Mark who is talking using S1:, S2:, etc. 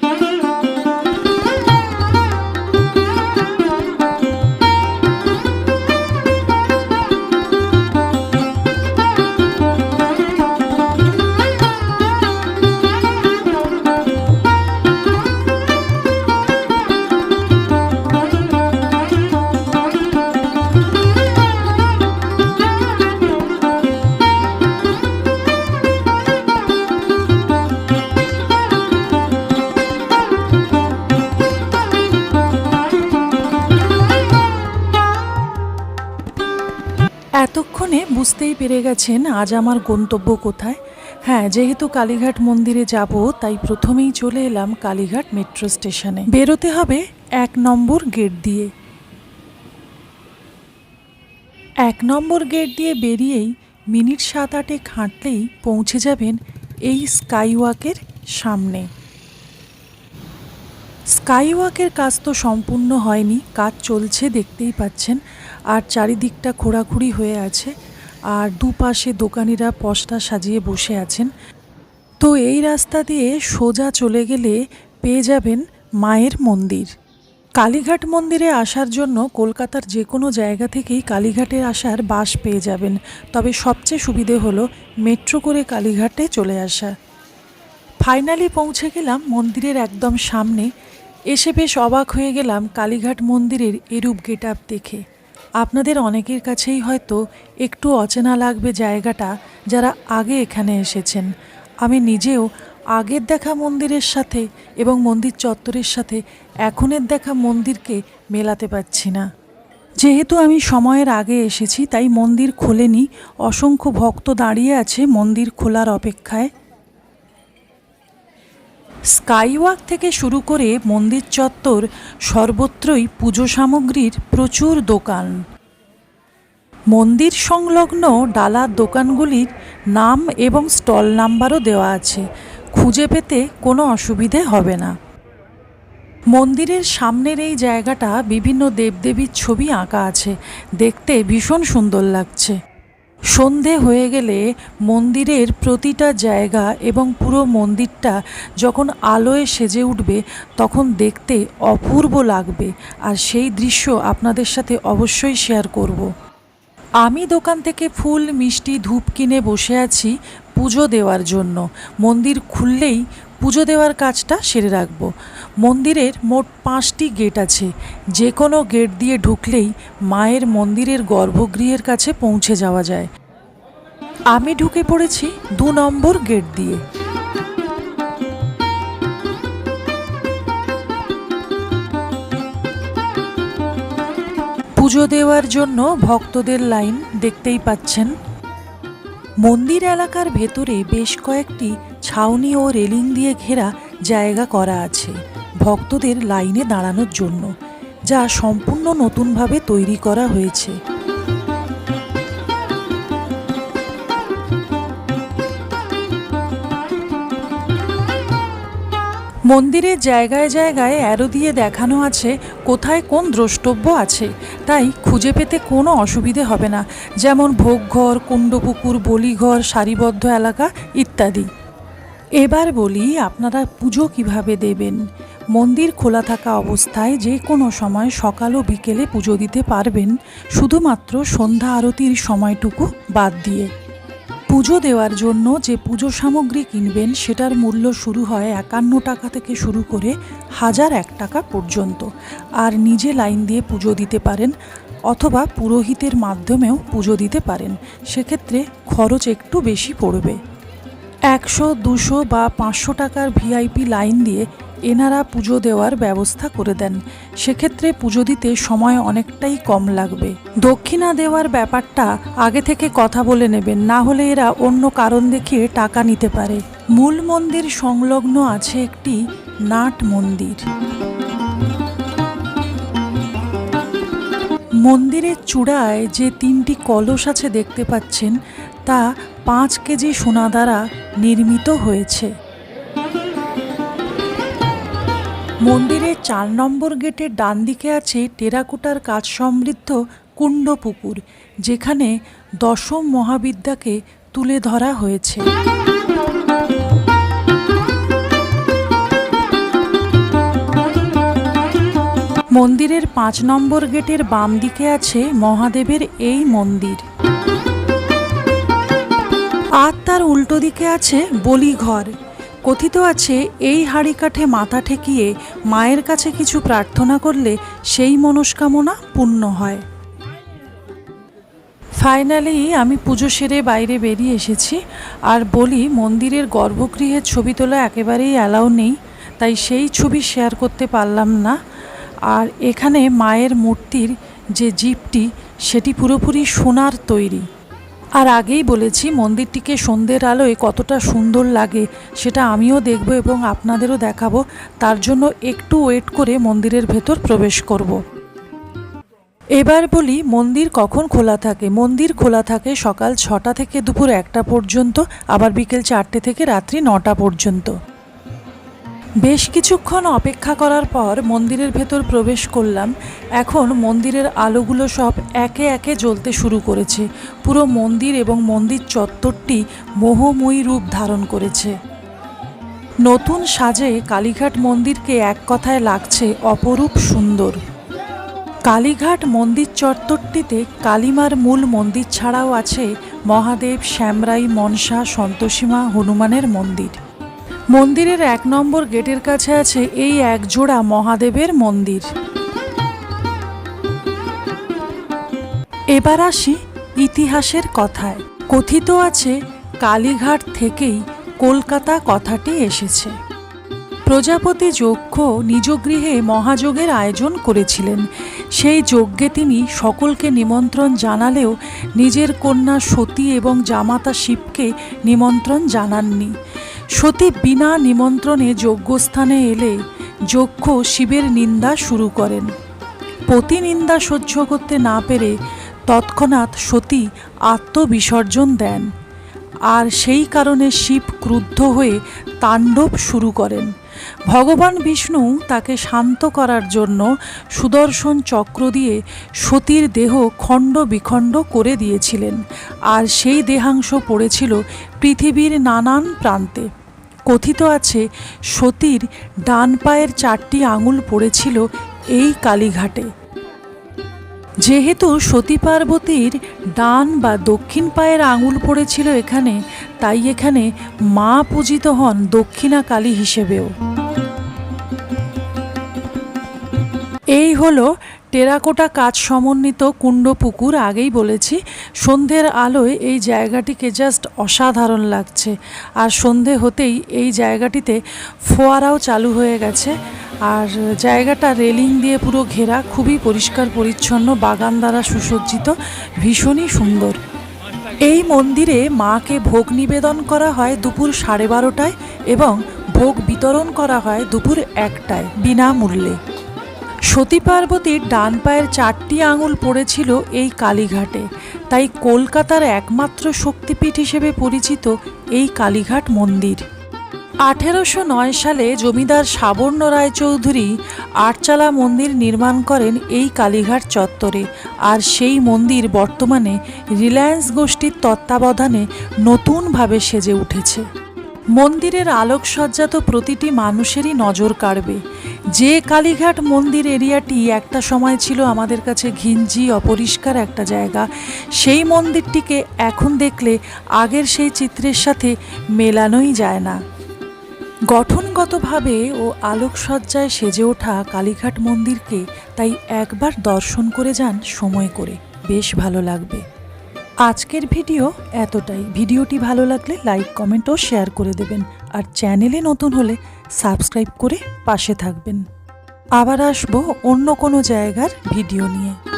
S1: Thank you. এতক্ষণে বুঝতেই পেরে গেছেন আজ আমার গন্তব্য কোথায়। হ্যাঁ যেহেতু কালীঘাট মন্দিরে যাব, তাই প্রথমেই চলে এলাম কালীঘাট মেট্রো স্টেশনে। বেরোতে হবে এক নম্বর গেট দিয়ে। এক নম্বর গেট দিয়ে বেরিয়েই মিনিট সাত আটেক হাঁটলেই পৌঁছে যাবেন এই স্কাইওয়াকের সামনে। স্কাইওয়াকের কাজ তো সম্পূর্ণ হয়নি, কাজ চলছে, দেখতেই পাচ্ছেন। আর চারিদিকটা খোঁড়াখুড়ি হয়ে আছে আর দুপাশে দোকানিরা পশটা সাজিয়ে বসে আছেন। তো এই রাস্তা দিয়ে সোজা চলে গেলে পেয়ে যাবেন মায়ের মন্দির। কালীঘাট মন্দিরে আসার জন্য কলকাতার যে কোনো জায়গা থেকেই কালীঘাটে আসার বাস পেয়ে যাবেন। তবে সবচেয়ে সুবিধে হলো মেট্রো করে কালীঘাটে চলে আসা। ফাইনালি পৌঁছে গেলাম মন্দিরের একদম সামনে। এসে বেশ অবাক হয়ে গেলাম কালীঘাট মন্দিরের এরূপ গেট দেখে। আপনাদের অনেকের কাছেই হয়তো একটু অচেনা লাগবে জায়গাটা যারা আগে এখানে এসেছেন। আমি নিজেও আগের দেখা মন্দিরের সাথে এবং মন্দির চত্বরের সাথে এখনের দেখা মন্দিরকে মেলাতে পারছি না। যেহেতু আমি সময়ের আগে এসেছি, তাই মন্দির খোলেনি। অসংখ্য ভক্ত দাঁড়িয়ে আছে মন্দির খোলার অপেক্ষায়। স্কাইওয়াক থেকে শুরু করে মন্দির চত্বর সর্বত্রই পুজো সামগ্রীর প্রচুর দোকান। মন্দির সংলগ্ন ডালার দোকানগুলির নাম এবং স্টল নাম্বারও দেওয়া আছে। খুঁজে পেতে কোনো অসুবিধে হবে না। মন্দিরের সামনের এই জায়গাটা বিভিন্ন দেবদেবীর ছবি আঁকা আছে। দেখতে ভীষণ সুন্দর লাগছে। সন্ধে হয়ে গেলে মন্দিরের প্রতিটা জায়গা এবং পুরো মন্দিরটা যখন আলোয় সেজে উঠবে, তখন দেখতে অপূর্ব লাগবে। আর সেই দৃশ্য আপনাদের সাথে অবশ্যই শেয়ার করব। আমি দোকান থেকে ফুল, মিষ্টি, ধূপ কিনে বসে আছি পুজো দেওয়ার জন্য। মন্দির খুললেই পুজো দেওয়ার কাজটা সেরে রাখব। মন্দিরের মোট পাঁচটি গেট আছে। যে কোনো গেট দিয়ে ঢুকলেই মায়ের মন্দিরের গর্ভগৃহের কাছে পৌঁছে যাওয়া যায়। আমি ঢুকে পড়েছি দু নম্বর গেট দিয়ে। পুজো দেওয়ার জন্য ভক্তদের লাইন দেখতেই পাচ্ছেন। মন্দির এলাকার ভেতরে বেশ কয়েকটি ছাউনি ও রেলিং দিয়ে ঘেরা জায়গা করা আছে। ভক্তদের লাইনে দাঁড়ানোর জন্য, যা সম্পূর্ণ নতুনভাবে তৈরি করা হয়েছে। মন্দিরের জায়গায় জায়গায় অ্যারো দিয়ে দেখানো আছে কোথায় কোন দ্রষ্টব্য আছে, তাই খুঁজে পেতে কোনো অসুবিধে হবে না, যেমন ভোগঘর, কুণ্ডপুকুর, বলিঘর, সারিবদ্ধ এলাকা ইত্যাদি। এবার বলি, আপনারা পুজো কীভাবে দেবেন? মন্দির খোলা থাকা অবস্থায় যে কোনো সময় সকাল ও বিকেলে পুজো দিতে পারবেন, শুধুমাত্র সন্ধ্যা আরতির সময়টুকু বাদ দিয়ে। পুজো দেওয়ার জন্য যে পুজো সামগ্রী কিনবেন, সেটার মূল্য শুরু হয় একান্ন টাকা থেকে শুরু করে হাজার এক টাকা পর্যন্ত। আর নিজে লাইন দিয়ে পুজো দিতে পারেন অথবা পুরোহিতের মাধ্যমেও পুজো দিতে পারেন। সেক্ষেত্রে খরচ একটু বেশি পড়বে। একশো, দুশো বা পাঁচশো টাকার ভিআইপি লাইন দিয়ে এনারা পুজো দেওয়ার ব্যবস্থা করে দেন। সেক্ষেত্রে পুজো দিতে সময় অনেকটাই কম লাগবে। দক্ষিণা দেওয়ার ব্যাপারটা আগে থেকে কথা বলে নেবেন, না হলে এরা অন্য কারণ দেখিয়ে টাকা নিতে পারে। মূল মন্দির সংলগ্ন আছে একটি নাট মন্দির। মন্দিরের চূড়ায় যে তিনটি কলস আছে দেখতে পাচ্ছেন, তা পাঁচ কেজি সোনা দ্বারা নির্মিত হয়েছে। মন্দিরের চার নম্বর গেটের ডান দিকে আছে টেরাকোটার কাজ সমৃদ্ধ কুণ্ড পুকুর, যেখানে দশম মহাবিদ্যাকে তুলে ধরা হয়েছে। মন্দিরের পাঁচ নম্বর গেটের বাম দিকে আছে মহাদেবের এই মন্দির। আর তার উল্টো দিকে আছে বলিঘর। কথিত আছে, এই হাড়ি কাঠে মাথা ঠেকিয়ে মায়ের কাছে কিছু প্রার্থনা করলে সেই মনস্কামনা পূর্ণ হয়। ফাইনালি আমি পুজো সেরে বাইরে বেরিয়ে এসেছি আর বলি, মন্দিরের গর্ভগৃহের ছবি তোলা একেবারেই অ্যালাউ নেই, তাই সেই ছবি শেয়ার করতে পারলাম না। আর এখানে মায়ের মূর্তির যে জিপটি, সেটি পুরোপুরি সোনার তৈরি। আর আগেই বলেছি, মন্দিরটিকে সন্ধ্যের আলোয় কতটা সুন্দর লাগে, সেটা আমিও দেখব এবং আপনাদেরও দেখাবো। তার জন্য একটু ওয়েট করে মন্দিরের ভেতর প্রবেশ করব। এবার বলি, মন্দির কখন খোলা থাকে? মন্দির খোলা থাকে সকাল ছটা থেকে দুপুর একটা পর্যন্ত, আবার বিকেল চারটে থেকে রাত্রি নটা পর্যন্ত। বেশ কিছুক্ষণ অপেক্ষা করার পর মন্দিরের ভেতর প্রবেশ করলাম। এখন মন্দিরের আলোগুলো সব একে একে জ্বলতে শুরু করেছে। পুরো মন্দির এবং মন্দির চত্বরটি মোহময়ী রূপ ধারণ করেছে। নতুন সাজে কালীঘাট মন্দিরকে এক কথায় লাগছে অপরূপ সুন্দর। কালীঘাট মন্দির চত্বরটিতে কালীমার মূল মন্দির ছাড়াও আছে মহাদেব, শ্যামরাই, মনসা, সন্তোষীমা, হনুমানের মন্দির। মন্দিরের এক নম্বর গেটের কাছে আছে এই এক জোড়া মহাদেবের মন্দির। এবার আসি ইতিহাসের কথায়। কথিত আছে, কালীঘাট থেকেই কলকাতা কথাটি এসেছে। প্রজাপতি যক্ষ নিজ গৃহে মহাযোগের আয়োজন করেছিলেন। সেই যজ্ঞে তিনি সকলকে নিমন্ত্রণ জানালেও নিজের কন্যা সতী এবং জামাতা শিবকে নিমন্ত্রণ জানাননি। সতী বিনা নিমন্ত্রণে যজ্ঞস্থানে এলে যক্ষ শিবের নিন্দা শুরু করেন। প্রতিনিন্দা সহ্য করতে না পেরে তৎক্ষণাৎ সতী আত্মবিসর্জন দেন। আর সেই কারণে শিব ক্রুদ্ধ হয়ে তাণ্ডব শুরু করেন। ভগবান বিষ্ণু তাকে শান্ত করার জন্য সুদর্শন চক্র দিয়ে সতীর দেহ খণ্ড বিখণ্ড করে দিয়েছিলেন। আর সেই দেহাংশ পড়েছিল পৃথিবীর নানান প্রান্তে। কথিত আছে, সতীর ডান পায়ের চারটি আঙুল পড়েছিল এই কালীঘাটে। যেহেতু সতী পার্বতীর ডান বা দক্ষিণ পায়ের আঙুল পড়েছিল এখানে, তাই এখানে মা পূজিত হন দক্ষিণা কালী হিসেবেও। এই হলো টেরাকোটা কাজ সমন্বিত কুণ্ড পুকুর আগেই বলেছি, সন্ধ্যের আলোয় এই জায়গাটিকে জাস্ট অসাধারণ লাগছে। আর সন্ধে হতেই এই জায়গাটিতে ফোয়ারাও চালু হয়ে গেছে। আর জায়গাটা রেলিং দিয়ে পুরো ঘেরা, খুবই পরিষ্কার পরিচ্ছন্ন, বাগান দ্বারা সুসজ্জিত, ভীষণই সুন্দর। এই মন্দিরে মাকে ভোগ নিবেদন করা হয় দুপুর সাড়ে বারোটায় এবং ভোগ বিতরণ করা হয় দুপুর একটায় বিনামূল্যে। সতী পার্বতীর ডান পায়ের চারটি আঙুল পড়েছিল এই কালীঘাটে, তাই কলকাতার একমাত্র শক্তিপীঠ হিসেবে পরিচিত এই কালীঘাট মন্দির। আঠেরোশো নয় সালে জমিদার সাবর্ণ রায়চৌধুরী আটচালা মন্দির নির্মাণ করেন এই কালীঘাট চত্বরে, আর সেই মন্দির বর্তমানে রিলায়েন্স গোষ্ঠীর তত্ত্বাবধানে নতুনভাবে সেজে উঠেছে। মন্দিরের আলোকসজ্জা তো প্রতিটি মানুষেরই নজর কাড়বে। যে কালীঘাট মন্দির এরিয়াটি একটা সময় ছিল আমাদের কাছে ঘিঞ্জি, অপরিষ্কার একটা জায়গা, সেই মন্দিরটিকে এখন দেখলে আগের সেই চিত্রের সাথে মেলানোই যায় না। গঠনগতভাবে ও আলোকসজ্জায় সেজে ওঠা কালীঘাট মন্দিরকে তাই একবার দর্শন করে যান সময় করে। বেশ ভালো লাগবে। আজকের ভিডিও এতটাই। ভিডিওটি ভালো লাগলে লাইক, কমেন্ট ও শেয়ার করে দেবেন। আর চ্যানেলে নতুন হলে সাবস্ক্রাইব করে পাশে থাকবেন। আবার আসব অন্য কোনো জায়গার ভিডিও নিয়ে।